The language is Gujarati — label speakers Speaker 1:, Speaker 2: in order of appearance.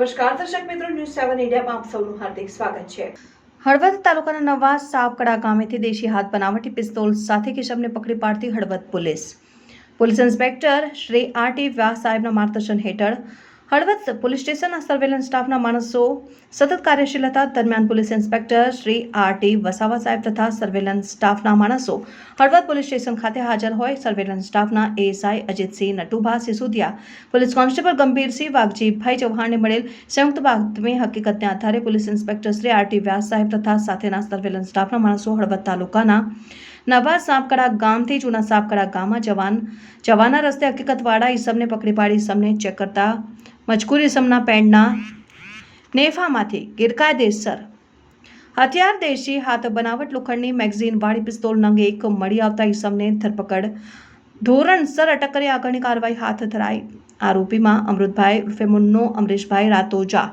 Speaker 1: નમસ્કાર. દર્શક મિત્રો ન્યૂઝ સેવન ઇન્ડિયામાં આપ સૌનું હાર્દિક સ્વાગત છે.
Speaker 2: હળવદ તાલુકાના નવા સાપકડા ગામેથી દેશી હાથ બનાવટી પિસ્તોલ સાથે કિશમને પકડી પાડતી Halvad police. Police inspector Shri R T Vyas સાહેબના માર્ગદર્શન હેઠળ હળવદ પોલીસ સ્ટેશનના સર્વેલન્સ સ્ટાફના માણસો, સતત કાર્યશીલ હતા દરમિયાન police inspector Shri R T Vasava saheb તથા સર્વેલન્સ સ્ટાફના માણસો હળવદ પોલીસ સ્ટેશન ખાતે હાજર હોય સર્વેલન્સ સ્ટાફના ASI Ajitsinh Natubha, Sisodiya police constable Gambhirsinh Vaghjibhai ચૌહાણને મળેલ સંયુક્ત બાતમી હકીકતને આધારે police inspector Shri R T Vyas saheb તથા સાથેના સર્વેલન્સ સ્ટાફના માણસો હળવદ તાલુકાના નવા સાપકડા ગામથી જૂના સાપકડા ગામમાં જવાન જવાના રસ્તે હકીકતવાળા ઈસમને પકડી પાડી ઈસમને ચેક કરતા મજકૂર ઈસમના પેન્ટના નેફામાંથી ગેરકાયદેસર હથિયાર દેશી હાથ બનાવટ લોખંડની મેગઝીન, વાળી પિસ્તોલ નંગ એક મળી આવતા ઇસમને ધરપકડ. ધોરણસર અટક કરી આગળની કાર્યવાહી હાથ ધરાઈ. આરોપીમાં અમૃતભાઈ ઉર્ફે મુન્નો અમરીશભાઈ રાતોજા.